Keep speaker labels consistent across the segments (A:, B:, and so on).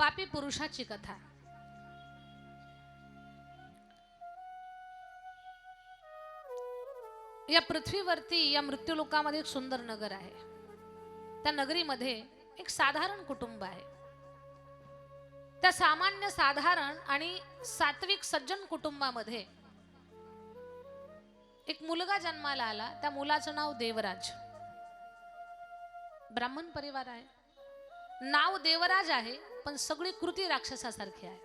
A: पापी पुरुषाची कथा. या पृथ्वीवरती या मृत्यूलोकामध्ये एक सुंदर नगर आहे. त्या नगरीमध्ये एक साधारण कुटुंब आहे. त्या सामान्य साधारण आणि सात्विक सज्जन कुटुंबामध्ये एक मुलगा जन्माला आला. त्या मुलाचं नाव देवराज. ब्राह्मण परिवार आहे. नाव देवराज आहे. पण सगळी कृती राक्षसासारखी आहे.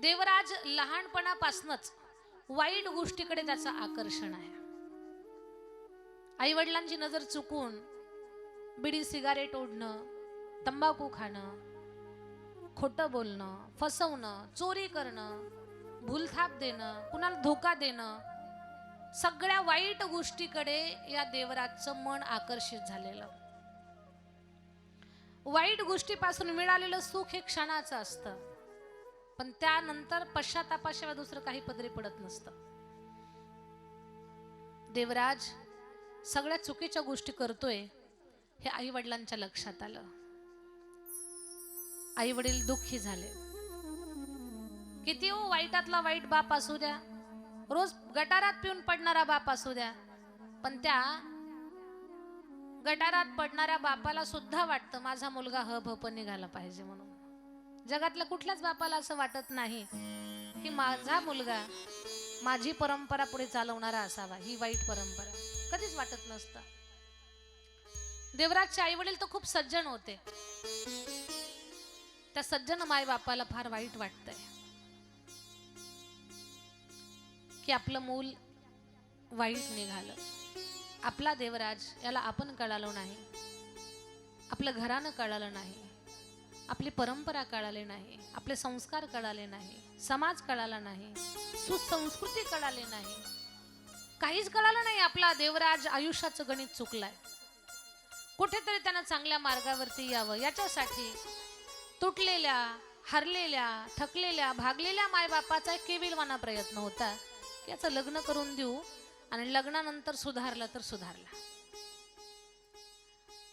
A: देवराज लहानपणापासूनच वाईट गोष्टीकडे त्याचं आकर्षण आहे. आई वडिलांची नजर चुकून बिडी सिगारेट ओढणं तंबाखू खाणं खोटं बोलणं फसवणं चोरी करणं भूलथाप देणं कुणाला धोका देणं सगळ्या वाईट गोष्टीकडे या देवराजचं मन आकर्षित झालेलं. वाईट गोष्टीपासून मिळालेलं सुख हे क्षणाचं असतं. पण त्यानंतर पश्चातापाशिवाय दुसरं काही पदरी पडत नसतं. देवराज सगळ्या चुकीच्या गोष्टी करतोय हे आई वडिलांच्या लक्षात आलं. आई वडील दुःखी झाले. किती हो वाईटातला वाईट बाप असू द्या. रोज गटारात पिऊन पडणारा बाप असू द्या. पण त्या गटारात पडणाऱ्या बापाला सुद्धा वाटतं माझा मुलगा हब निघाला पाहिजे म्हणून. जगातल्या कुठल्याच बापाला असं वाटत नाही की माझा मुलगा माझी परंपरा पुढे चालवणारा असावा ही वाईट परंपरा. कधीच वाटत नसतं. देवराजचे आई वडील तर खूप सज्जन होते. त्या सज्जन माय बापाला फार वाईट वाटतंय. की आपलं मूल वाईट निघालं. आपला देवराज याला आपण कळालो नाही. आपलं घरानं कळालं नाही. आपली परंपरा कळाली नाही. आपले संस्कार कळाले नाही. समाज कळाला नाही. सुसंस्कृती कळाली नाही. काहीच कळालं नाही आपला देवराज आयुष्याचं गणित चुकलाय. कुठेतरी त्यांना चांगल्या मार्गावरती यावं. याच्यासाठी तुटलेल्या हरलेल्या थकलेल्या भागलेल्या मायबापाचा एक केविलवाना प्रयत्न होता. याचं लग्न करून देऊ. आणि लग्नानंतर सुधारला तर सुधारला.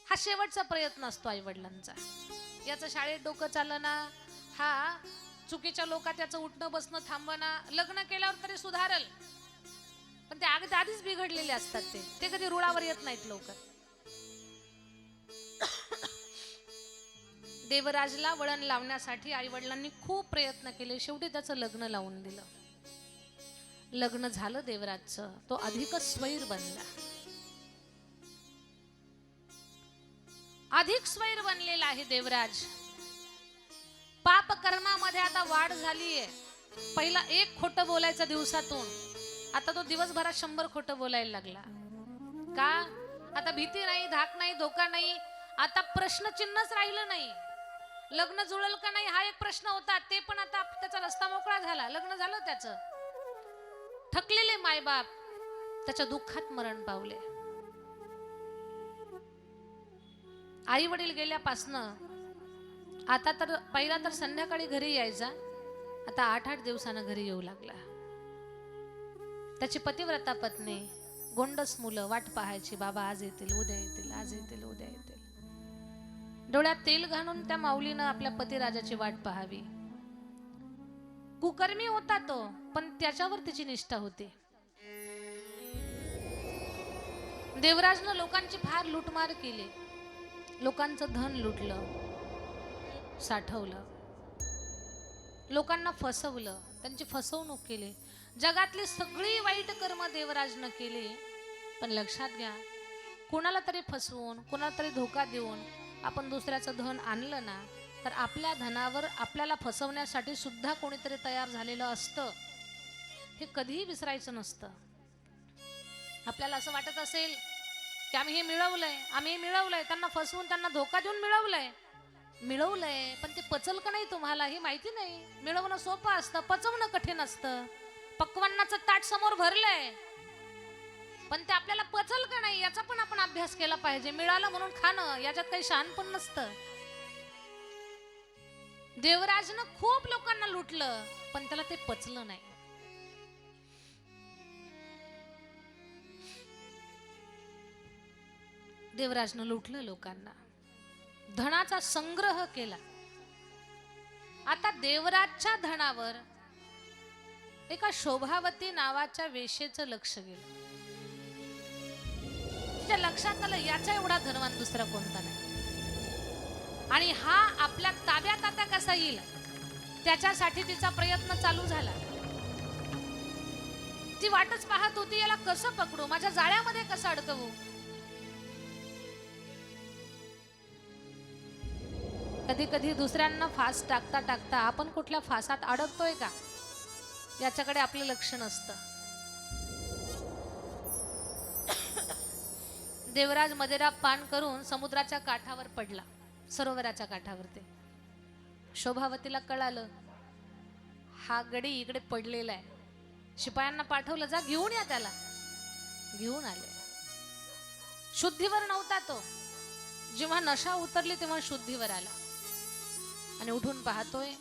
A: हा शेवटचा प्रयत्न असतो आई वडिलांचा याचं शाळेत डोकं चालना हा चुकीच्या लोकात त्याचं उठणं बसणं थांबवणं लग्न केल्यावर तरी सुधारल. पण ते अगदी आधीच बिघडलेले असतात ते. ते कधी रुळावर येत नाहीत लवकर. देवराजला वळण लावण्यासाठी आई वडिलांनी खूप प्रयत्न केले. शेवटी त्याचं लग्न लावून दिलं. लग्न झालं देवराजचं तो अधिकच स्वैर बनला. अधिक स्वैर बनलेला आहे देवराज. पाप कर्मामध्ये आता वाढ झालीये. पहिला एक खोट बोलायचं दिवसातून आता तो दिवसभरात शंभर खोटं बोलायला लागला. का? आता भीती नाही धाक नाही धोका नाही आता प्रश्नचिन्हच राहिलं नाही. लग्न जुळल का नाही हा एक प्रश्न होता ते पण आता त्याचा रस्ता मोकळा झाला. लग्न झालं त्याचं. थकलेले मायबाप त्याच्या दुःखात मरण पावले. आई वडील गेल्यापासनं आता तर पहिला तर संध्याकाळी घरी यायचा आता आठ आठ दिवसानं घरी येऊ लागला. त्याची पतिव्रता पत्नी गोंडस मुलं वाट पाहायची बाबा आज येतील उद्या येतील आज येतील उद्या येतील. डोळ्यात तेल घालून त्या माऊलीनं आपल्या पतिराजाची वाट पाहावी. कुकर्मी होता तो. पण त्याच्यावर तिची निष्ठा होती. देवराजनं लोकांची फार लुटमार केली. लोकांचं धन लुटलं साठवलं. लोकांना फसवलं त्यांची फसवणूक केली. जगातली सगळी वाईट कर्म देवराजनं केली. पण लक्षात घ्या कुणाला तरी फसवून कुणाला तरी धोका देऊन आपण दुसऱ्याचं धन आणलं ना तर आपल्या धनावर आपल्याला फसवण्यासाठी सुद्धा कोणीतरी तयार झालेलं असतं. हे कधीही विसरायचं नसतं. आपल्याला असं वाटत असेल की आम्ही हे मिळवलंय आम्ही हे मिळवलंय त्यांना फसवून त्यांना धोका देऊन मिळवलंय. मिळवलंय पण ते पचल का नाही तुम्हाला हे माहिती नाही. मिळवणं सोपं असतं पचवणं कठीण असतं. पक्वांनाचं ताट समोर भरलंय. पण ते आपल्याला पचल का नाही याचा पण आपण अभ्यास केला पाहिजे. मिळालं म्हणून खाणं याच्यात काही शान पण नसतं. देवराजनं खूप लोकांना लुटलं पण त्याला ते पचलं नाही. देवराजनं लुटलं लोकांना. धनाचा संग्रह केला. आता देवराजच्या धनावर एका शोभावती नावाच्या वेशेचं लक्ष गेलं. तिच्या लक्षात आलं याचा एवढा धनवान दुसरा कोणता नाही. आणि हा आपल्या ताब्यात आता कसा येईल? त्याच्यासाठी तिचा प्रयत्न चालू झाला. ती वाटच पाहत होती याला कसं पकडू? माझ्या जाळ्यामध्ये कसं अडकवू? कधी कधी दुसऱ्यांना फास टाकता टाकता आपण कुठल्या फासात अडकतोय का? याच्याकडे आपलं लक्ष नसतं. देवराज मदेरा पान करून समुद्राच्या काठावर पडला. सरोवराच्या काठावर ते शोभावतीला कळालं हा गडी इकडे पडलेला आहे. शिपायांना पाठवलं जा घेऊन या त्याला. घेऊन आले. शुद्धीवर नव्हता तो. जेव्हा नशा उतरली तेव्हा शुद्धीवर आला. आणि उठून पाहतोय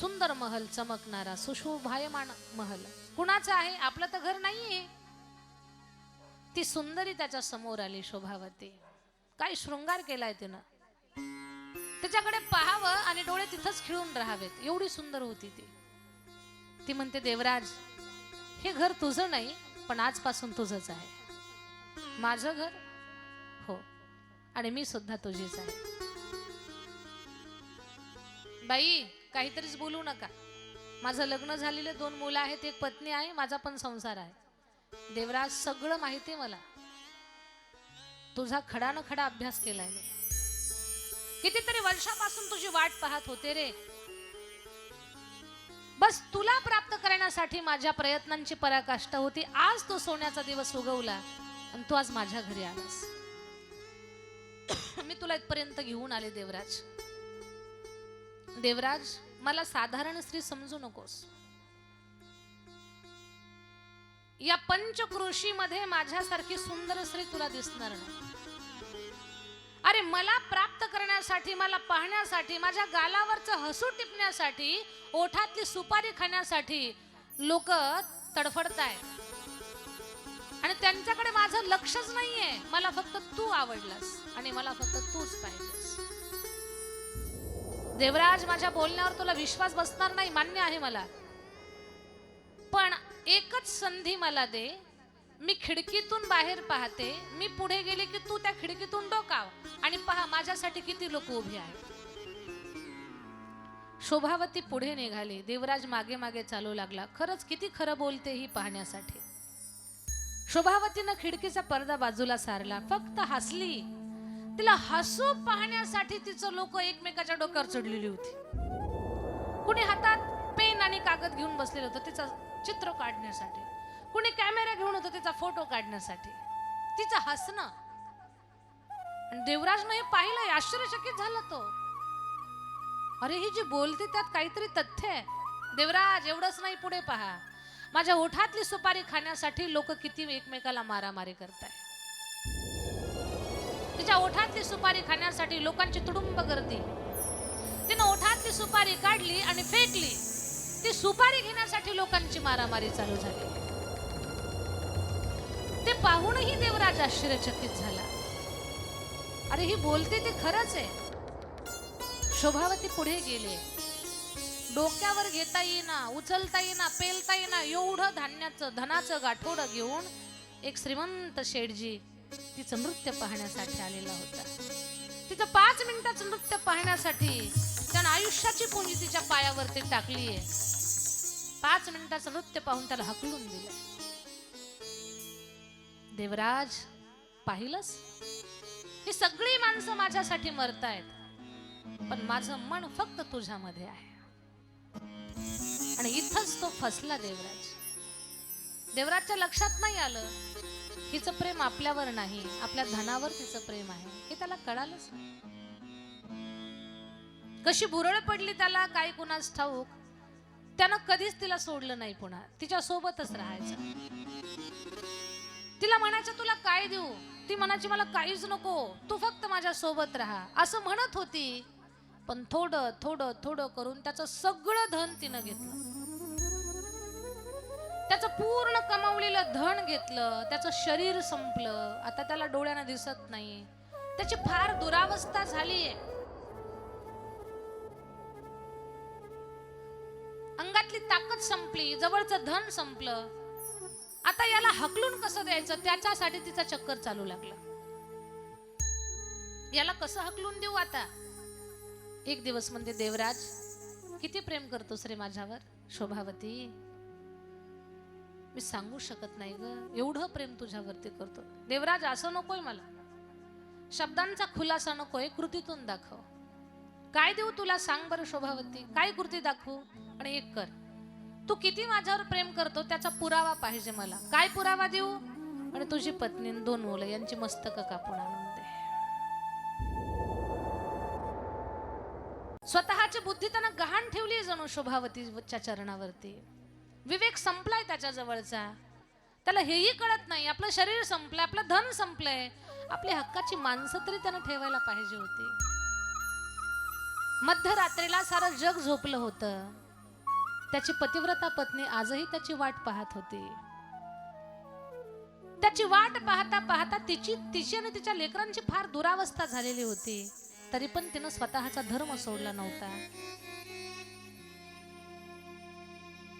A: सुंदर महल चमकणारा सुशोभायमान महल. कुणाचा आहे? आपलं तर घर नाहीये. ती सुंदरी त्याच्यासमोर आली शोभावती. काय शृंगार केलाय तिनं. त्याच्याकडे पाहावं आणि डोळे तिथंच खिळून राहावेत. एवढी सुंदर होती ती. ती म्हणते देवराज हे घर तुझं नाही पण आजपासून तुझंच आहे. माझं घर? हो. आणि मी सुद्धा तुझीच आहे. बाई काहीतरीच बोलू नका. माझं लग्न झालेले दोन मुलं आहेत एक पत्नी आहे माझा पण संसार आहे. देवराज सगळं माहिती आहे मला. तुझा खडा न खडा अभ्यास केलाय मी. कितीतरी वर्षापासून तुझी वाट पाहत होते रे. बस तुला प्राप्त करण्यासाठी माझ्या प्रयत्नांची पराकाष्ठा होती. आज तो सोन्याचा दिवस उगवला आणि तू आज माझ्या घरी आलास. मी तुला इथपर्यंत घेऊन आले देवराज. देवराज मला साधारण स्त्री समजू नकोस. या पंचकृषीमध्ये माझ्यासारखी सुंदर स्त्री तुला दिसणार नाही. अरे मला प्राप्त करण्यासाठी मला पाहण्यासाठी माझ्या गालावरचं हसू टिपण्यासाठी ओठातली सुपारी खाण्यासाठी लोक तडफडताय. आणि त्यांच्याकडे माझं लक्षच नाहीये. मला फक्त तू आवडलास आणि मला फक्त तूच पाहिजेस. देवराज माझ्या बोलण्यावर तुला विश्वास बसणार नाही मान्य आहे मला. पण एकच संधी मला दे. मी खिडकीतून बाहेर पाहते. मी पुढे गेले की तू त्या खिडकीतून डोकाव. आणि पहा माझ्यासाठी किती लोक उभे आहेत. शोभावती पुढे निघाली. देवराज मागे मागे चालू लागला. खरंच किती खरं बोलते ही पाहण्यासाठी. शोभावतीनं खिडकीचा पडदा बाजूला सारला. फक्त हसली. तिला हसू पाहण्यासाठी तिचं लोक एकमेकाच्या डोक्यावर चढलेली होती. कुणी हातात पेन आणि कागद घेऊन बसलेलं होतं तिचं चित्र काढण्यासाठी. कुणी कॅमेरा घेऊन होतं तिचा फोटो काढण्यासाठी. तिचं हसणं. आणि देवराजनं हे पाहिलं आश्चर्यचकित झालं तो. अरे ही जी बोलते त्यात काहीतरी तथ्य आहे. देवराज एवढंच नाही पुढे पहा. माझ्या ओठातली सुपारी खाण्यासाठी लोक किती एकमेकाला मारामारी करताय तिच्या ओठातली सुपारी खाण्यासाठी लोकांची तुडुंब गर्दी. तिनं ओठातली सुपारी काढली आणि फेकली. ती सुपारी घेण्यासाठी लोकांची मारामारी चालू झाली. ते पाहूनही देवराज आश्चर्यचकित झाला. अरे ही बोलते ते खरंच आहे. शोभावती पुढे गेले. डोक्यावर घेता येईना उचलता येईना पेलता येईना एवढं धान्याचं धनाचं गाठोडं घेऊन एक श्रीमंत शेठजी तिचं नृत्य पाहण्यासाठी आलेला होता. तिचं पाच मिनिटाचं नृत्य पाहण्यासाठी त्यानं आयुष्याची पुंजी तिच्या पायावरती टाकलीये पाच मिनिटाचं नृत्य पाहून त्याला हकलून दिलं. देवराज पाहिलंस? ही सगळी माणसं माझ्यासाठी मरतायत पण माझं मन फक्त तुझ्यामध्ये आहे. आणि इथंच तो फसला देवराज. देवराजच्या लक्षात नाही आलं हिचं प्रेम आपल्यावर नाही आपल्या धनावर तिचं प्रेम आहे. हे त्याला कळालंच नाही. कशी भुरळ पडली त्याला काय कुणास ठाऊक. त्यानं कधीच तिला सोडलं नाही पुन्हा. तिच्या सोबतच राहायचं. तिला म्हणायचं तुला काय देऊ? ती म्हणायची मला काहीच नको. तू फक्त माझ्या सोबत राहा. असं म्हणत होती. पण थोडं थोडं थोडं करून त्याचं सगळं धन तिनं घेतलं. त्याचं पूर्ण कमावलेलं धन घेतलं त्याचं शरीर संपलं. आता त्याला डोळ्यानं दिसत नाही. त्याची फार दुरावस्था झालीये. अंगातली ताकद संपली जवळचं धन संपलं. आता याला हकलून कसं द्यायचं? त्याच्यासाठी तिचा चक्कर चालू लागला. याला कसं हकलून देऊ आता? एक दिवस म्हणते देवराज किती प्रेम करतोस रे माझ्यावर? शोभावती. मी सांगू शकत नाही ग. एवढं प्रेम तुझ्यावरती करतो. देवराज असं नकोय मला. शब्दांचा खुलासा नकोय कृतीतून दाखव. काय देऊ तुला? सांग बरं शोभावती. काय कृती दाखवू? आणि एक कर. तू किती माझ्यावर प्रेम करतो त्याचा पुरावा पाहिजे मला. काय पुरावा देऊ? आणि तुझी पत्नी दोन मुलं यांची मस्तक कापून आणून दे. स्वतःची बुद्धी त्यानं गहाण ठेवली जणू शोभावतीच्या चरणावरती. विवेक संपलाय त्याच्याजवळचा त्याला हेही कळत नाही. आपलं शरीर संपलंय आपलं धन संपलंय. आपली हक्काची माणसं तरी त्यानं ठेवायला पाहिजे होती. मध्यरात्रीला सारं जग झोपलं होतं. त्याची पतिव्रता पत्नी आजही त्याची वाट पाहत होती. त्याची वाट पाहता पाहता तिची तिची आणि तिच्या लेकरांची फार दुरावस्था झालेली होती. तरी पण तिनं स्वतःचा धर्म सोडला नव्हता.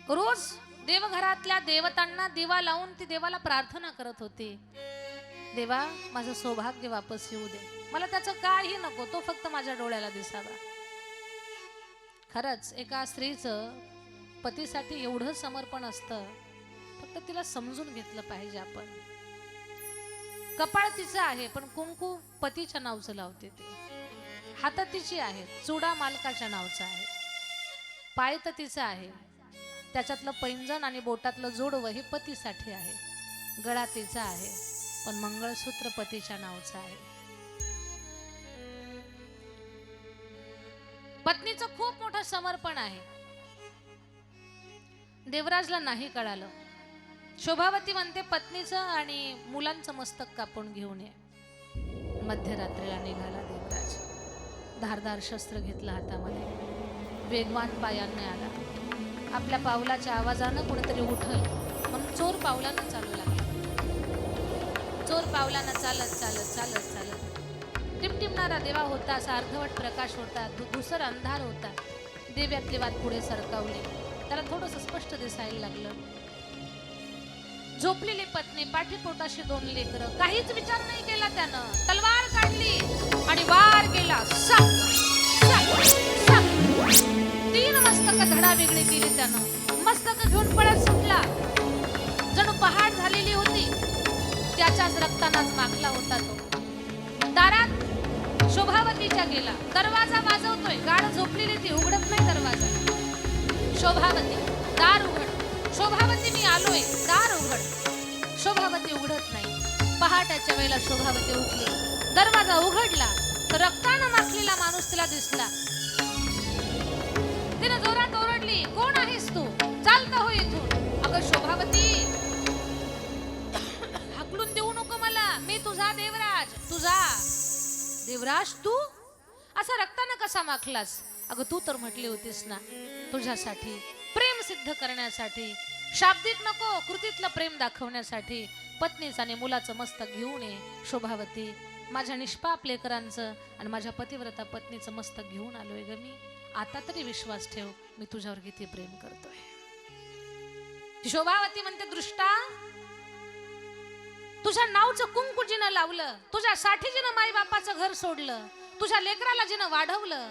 A: रोज देवघरातल्या देवतांना दिवा लावून ती देवाला प्रार्थना करत होती. देवा माझं सौभाग्य वापस येऊ दे. मला त्याचं काही नको तो फक्त माझ्या डोळ्याला दिसावा. खरंच एका स्त्रीचं पतीसाठी एवढं समर्पण असतं फक्त तिला समजून घेतलं पाहिजे आपण. कपाळ तिचं आहे पण कुंकू पतीच्या नावचं लावते ती. हात तिची आहे चुडा मालकाच्या नावचा आहे. पाय तर तिचं आहे. त्याच्यातलं पैंजण आणि बोटातलं जोडवं हे पतीसाठी आहे. गळा तिचा आहे पण मंगळसूत्र पतीच्या नावचं आहे. पत्नीचं खूप मोठं समर्पण आहे. देवराजला नाही कळालं. शोभावती म्हणते पत्नीचं आणि मुलांचं मस्तक कापून घेऊन ये. मध्यरात्रीला निघाला देवराज. धारदार शस्त्र घेतलं हातामध्ये. वेगवान पायांना आला. आपल्या पावलाच्या आवाजानं कुणीतरी उठल. म्हणून चोर पावलानं चालू लागला. चोर पावलानं चालत चालत चालत चालत. टिमटिमणारा देवा होता असा अर्धवट प्रकाश होता धुसर अंधार होता. देव्यातली वाद पुढे सरकावली. त्याला थोडस स्पष्ट दिसायला लागलं. झोपलेली पत्नी पाठीपोटाशी दोन लेकर काहीच विचार नाही केला त्यानं. तलवार काढली आणि वार केला वेगळी मस्तक घेऊन पळत सुटला. जणू पहाड झालेली होती. त्याच्याच रक्तानाच माखला होता तो. दारात शोभावतीच्या गेला. दरवाजा वाजवतोय. गाढ झोपलेली ती उघडत नाही दरवाजा. शोभावती दार उघड. शोभावती मी आलोय. दार उघड. शोभावती उघडत नाही. पहाटाच्या वेळेला शोभावती उठली. दरवाजा उघडला. तर रक्तानं माखलेला माणूस तिला दिसला. तिने जोरात ओरडली कोण आहे तू चालता हो इथून? अगं शोभावती. हकलून देऊ नको मला. मी तुझा देवराज. तुझा. देवराज तू? असा रक्तानं कसा माखलास? अगं तू तर म्हटली होतीस ना तुझ्यासाठी प्रेम सिद्ध करण्यासाठी शाब्दिक नको कृतीतलं प्रेम दाखवण्यासाठी पत्नीचं आणि मुलाचं मस्तक घेऊन ये शोभावती. माझ्या निष्पाप लेकरांचं आणि माझ्या पतिव्रता पत्नीचं मस्तक घेऊन आलोय ग मी. आता तरी विश्वास ठेव मी तुझ्यावर किती प्रेम करतोय. ती शोभावती म्हणते दृष्टा तुझ्या नावचं कुंकू जिनं लावलं तुझ्यासाठी जिनं माई बापाचं घर सोडलं तुझ्या लेकराला जिनं वाढवलं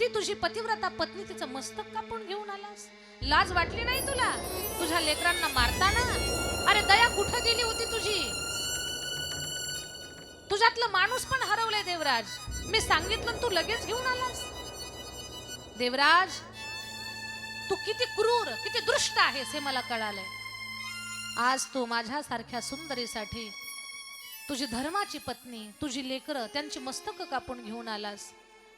A: ती तुझी पतिव्रता पत्नी तिचं मस्तक कापून घेऊन आलास. लाज वाटली नाही तुला? तुझ्या लेकरांना मारताना? अरे दया कुठं गेली होती तुझी? तुझ्यातलं माणूस पण हरवलंय देवराज. मी सांगितलं तू लगेच घेऊन आलास. देवराज तू किती क्रूर किती दृष्ट आहेस हे मला कळालंय. आज तू माझ्यासारख्या सुंदरीसाठी तुझी धर्माची पत्नी तुझी लेकरं त्यांची मस्तक कापून घेऊन आलास.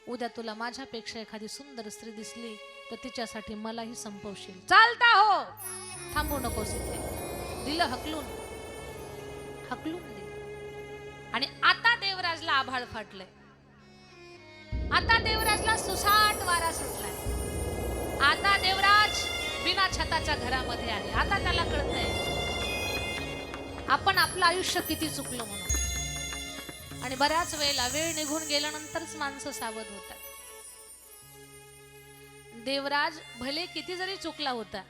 A: उद्या तुला माझ्यापेक्षा एखादी सुंदर स्त्री दिसली तर तिच्यासाठी मलाही संपवशील. चालता हो! थांबू नकोस इथे. दिलं हकलून. हकलून दिलं आणि आता देवराजला आभाळ फाटलंय. आता देवराजला सुसाट वारा सुटलाय. आता देवराज बिना छताच्या घरामध्ये आले. आता त्याला कळतंय. आपण आपलं आयुष्य किती चुकलो म्हणून. आणि बऱ्याच वेळेला वेळ निघून गेल्यानंतरच माणसं सावध होतात. देवराज भले किती जरी चुकला होता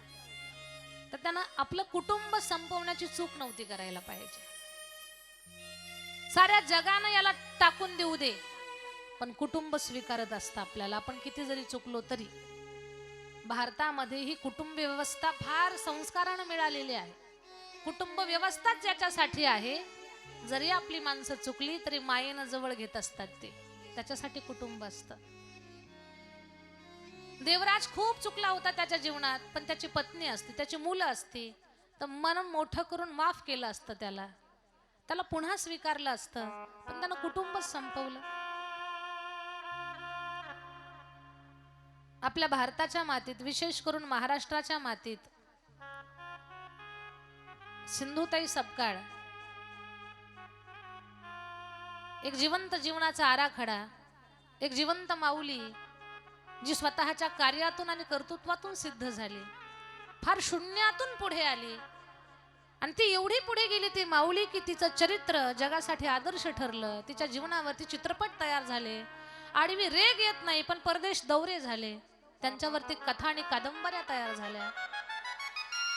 A: तर त्यानं आपलं कुटुंब संपवण्याची चूक नव्हती करायला पाहिजे. साऱ्या जगानं याला टाकून देऊ दे पण कुटुंब स्वीकारत असतं आपल्याला. आपण किती जरी चुकलो तरी. भारतामध्ये ही कुटुंब व्यवस्था फार संस्कारानं मिळालेली आहे. कुटुंब व्यवस्थाच ज्याच्यासाठी आहे. जरी आपली माणसं चुकली तरी मायेनं जवळ घेत असतात ते. त्याच्यासाठी कुटुंब असतं. देवराज खूप चुकला होता त्याच्या जीवनात पण त्याची पत्नी असते त्याची मुलं असती तर मन मोठं करून माफ केलं असतं त्याला. त्याला पुन्हा स्वीकारलं असतं पण त्यानं कुटुंबच संपवलं. आपल्या भारताच्या मातीत विशेष करून महाराष्ट्राच्या मातीत. सिंधुताई सपकाळ. एक जिवंत जीवनाचा आराखडा एक जिवंत माऊली जी स्वतःच्या कार्यातून आणि कर्तृत्वातून सिद्ध झाली. फार शून्यातून पुढे आली. आणि ती एवढी पुढे गेली ती माऊली की तिचं चरित्र जगासाठी आदर्श ठरलं. तिच्या जीवनावरती चित्रपट तयार झाले. आडवी रेग येत नाही पण परदेश दौरे झाले. त्यांच्यावरती कथा आणि कादंबऱ्या तयार झाल्या.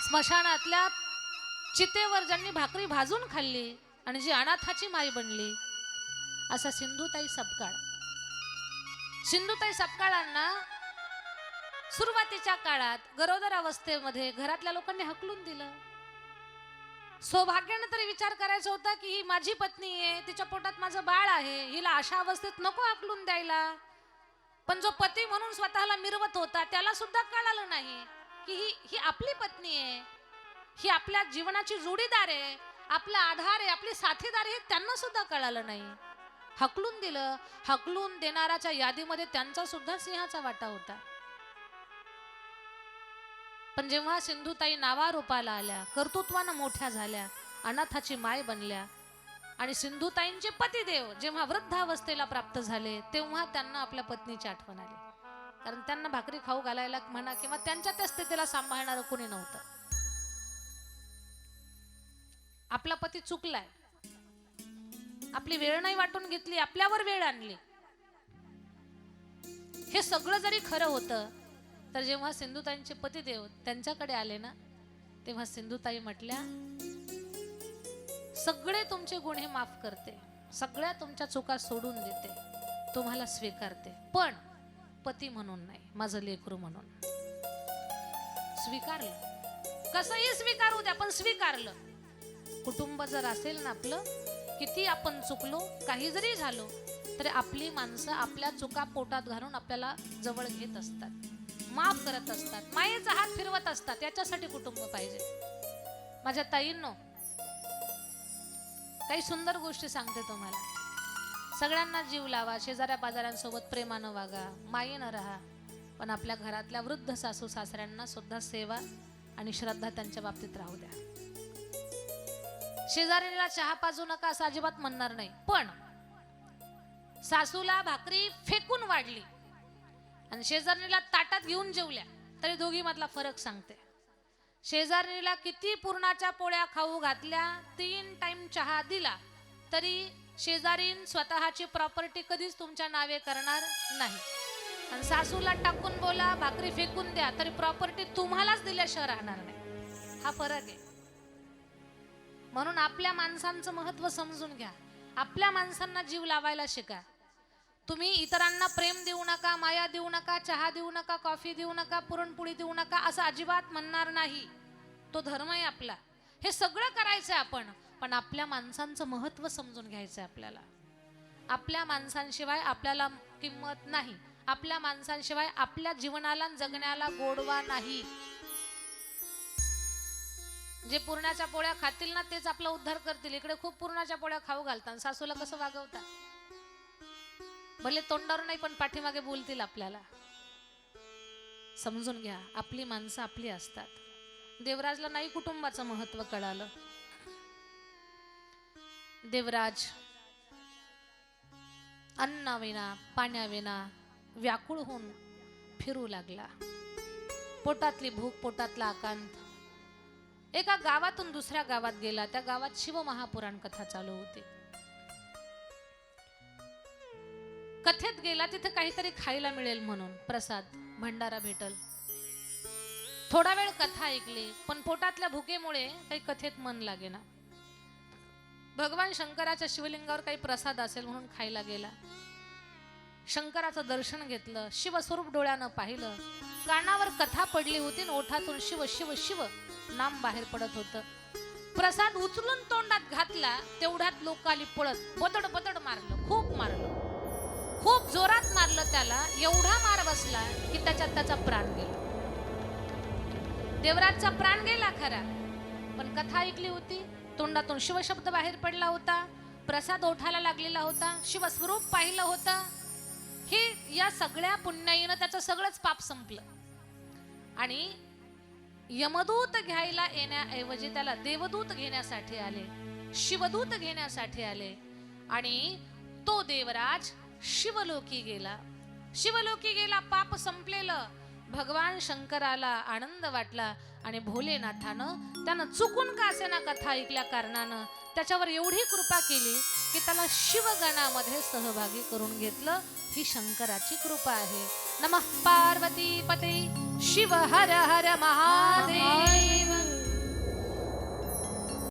A: स्मशानातल्या चितेवर ज्यांनी भाकरी भाजून खाल्ली आणि जी अनाथाची माई बनली असा सिंधुताई सपकाळ. सिंधुताई सपकाळांना सुरुवातीच्या काळात गरोदर अवस्थेमध्ये घरातल्या लोकांनी हकलून दिलं. सौभाग्याने तरी विचार करायचा होता की ही माझी पत्नी आहे तिच्या पोटात माझं बाळ आहे हिला अशा अवस्थेत नको हकलून द्यायला. पण जो पती म्हणून स्वतःला मिरवत होता त्याला सुद्धा कळालं नाही की ही ही आपली पत्नी आहे. ही आपल्या जीवनाची जोडीदार आहे. आपला आधार आहे आपली साथीदार आहे त्यांना सुद्धा कळालं नाही. हकलून दिलं. हकलून देणाऱ्याच्या यादीमध्ये त्यांचा सुद्धा सिंहाचा वाटा होता. पण जेव्हा सिंधुताई नावारूपाला आल्या कर्तृत्वानं मोठ्या झाल्या अनाथाची माय बनल्या आणि सिंधुताईंचे पतिदेव जेव्हा वृद्धावस्थेला प्राप्त झाले तेव्हा त्यांना आपल्या पत्नीची आठवण आली. कारण त्यांना भाकरी खाऊ घालायला म्हणा किंवा त्यांच्या त्या स्थितीला सांभाळणारं कोणी नव्हतं. आपला पती चुकलाय. आपली वेळ नाही वाटून घेतली आपल्यावर वेळ आणली. हे सगळं जरी खरं होतं तर जेव्हा सिंधुताईंचे पतिदेव त्यांच्याकडे आले ना तेव्हा सिंधुताई म्हटल्या सगळे तुमचे गुन्हे माफ करते. सगळ्या तुमच्या चुका सोडून देते. तुम्हाला स्वीकारते. पण पती म्हणून नाही माझं लेकरू म्हणून. स्वीकारलं. कसंही स्वीकारू द्या पण स्वीकारलं. कुटुंब जर असेल ना आपलं किती आपण चुकलो काही जरी झालो तरी आपली माणसं आपल्या चुका पोटात घालून आपल्याला जवळ घेत असतात. माफ करत असतात. मायेचा हात फिरवत असतात. याच्यासाठी कुटुंब पाहिजे. माझ्या ताईंनो काही सुंदर गोष्टी सांगते तुम्हाला. सगळ्यांना जीव लावा शेजाऱ्या पाजाऱ्यांसोबत प्रेमानं वागा मायेनं राहा. पण आपल्या घरातल्या वृद्ध सासू सासऱ्यांना सुद्धा सेवा आणि श्रद्धा त्यांच्या बाबतीत राहू द्या. शेजारीला चहा पाजू नका असं अजिबात म्हणणार नाही. पण सासूला भाकरी फेकून वाढली आणि शेजारीला ताटात घेऊन जेवल्या तरी दोघी मधला फरक सांगते. शेजारणीला किती पुरणाच्या पोळ्या खाऊ घातल्या तीन टाइम चहा दिला. तरी शेजारीन स्वतःची प्रॉपर्टी कधीच तुमच्या नावे करणार नाही. आणि सासूला टाकून बोला भाकरी फेकून द्या तरी प्रॉपर्टी तुम्हालाच दिल्याशिवाय राहणार नाही. हा फरक आहे. म्हणून आपल्या माणसांचं महत्त्व समजून घ्या. आपल्या माणसांना जीव लावायला शिका. तुम्ही इतरांना प्रेम देऊ नका माया देऊ नका चहा देऊ नका कॉफी देऊ नका पुरणपोळी देऊ नका असं अजिबात म्हणणार नाही. तो धर्म आहे आपला. हे सगळं करायचं आहे आपण पण आपल्या माणसांचं महत्त्व समजून घ्यायचं आहे आपल्याला. आपल्या माणसांशिवाय आपल्याला किंमत नाही. आपल्या माणसांशिवाय आपल्या जीवनाला जगण्याला गोडवा नाही. जे पुरणाच्या पोळ्या खातील ना तेच आपला उद्धार करतील. इकडे खूप पुरणाच्या पोळ्या खाऊ घालतात. सासूला कसं वागवतात? भले तोंडावर नाही पण पाठीमागे बोलतील आपल्याला. समजून घ्या आपली माणसं आपली असतात. देवराजला नाही कुटुंबाचं महत्त्व कळालं. देवराज अन्नाविना पाण्याविना व्याकुळ होऊन फिरू लागला. पोटातली भूक पोटातला आकांत. एका गावातून दुसऱ्या गावात गेला. त्या गावात शिवमहापुराण कथा चालू होती. कथेत गेला तिथे काहीतरी खायला मिळेल म्हणून. प्रसाद भंडारा भेटल. थोडा वेळ कथा ऐकली पण पोटातल्या भुकेमुळे काही कथेत मन लागेना. भगवान शंकराच्या शिवलिंगावर काही प्रसाद असेल म्हणून खायला गेला. शंकराचं दर्शन घेतलं शिवस्वरूप डोळ्यानं पाहिलं. कानावर कथा पडली होती ओठातून शिव शिव शिव नाम बाहेर पडत होतं. प्रसाद उचलून तोंडात घातला तेवढ्यात लोक आली पळत बदड बदड मारलं खूप मारलं. खूप जोरात मारलं त्याला एवढा मार बसला की त्याच्यात त्याचा प्राण गेला. देवराजचा प्राण गेला खरा पण कथा ऐकली होती तोंडातून शिवशब्द बाहेर पडला होता प्रसाद ओठाला लागलेला होता शिवस्वरूप पाहिलं होतं. हे या सगळ्या पुण्याईनं त्याचं सगळंच पाप संपलं. आणि यमदूत घ्यायला येण्याऐवजी त्याला देवदूत घेण्यासाठी आले शिवदूत घेण्यासाठी आले. आणि तो देवराज शिवलोकी गेला. शिवलोकी गेला पाप संपलेलं. भगवान शंकराला आनंद वाटला आणि भोलेनाथानं त्यानं चुकून कासेना कथा ऐकल्या कारणानं त्याच्यावर एवढी कृपा केली की त्याला शिवगणामध्ये सहभागी करून घेतलं. ही शंकराची कृपा आहे. नमः पार्वती पते. शिव हर हर महादेव.